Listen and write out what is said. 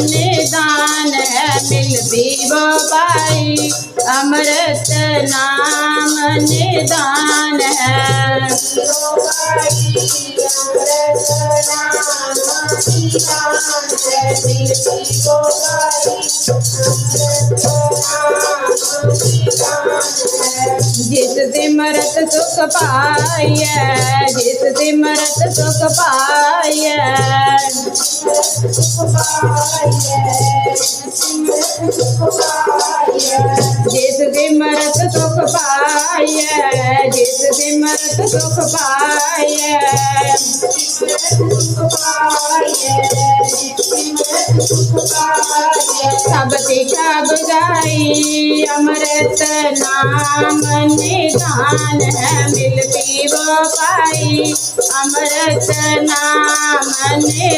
ਨਿਦਾਨ ਹੈ ਮਿਲਦੀ ਵੋ ਪਾਈ ਅੰਮ੍ਰਿਤ ਨਾਮ ਨਿਦਾਨ ਹੈ। ਜਿਸ ਸਿਮਰਤ ਸੁਖ ਪਾਈਐ, ਜਿਸ ਸਿਮਰਤ ਸੁਖ ਪਾਈਐ। ਜਿਸ ਸਿਮਰਤ ਸੁਖ ਪਾਈਐ ਜਿਸ ਸਿਮਰਤ ਸੁਖ ਪਾਈਐ ਸਭ ਸਿਖਾ ਬੁਝਾਈ ਅੰਮ੍ਰਿਤ ਨਾਮ ਨਿਧਾਨ ਹੈ ਮਿਲ ਪੀਵੋ ਪਾਈ ਅੰਮ੍ਰਿਤ ਨਾਮ ਨਿ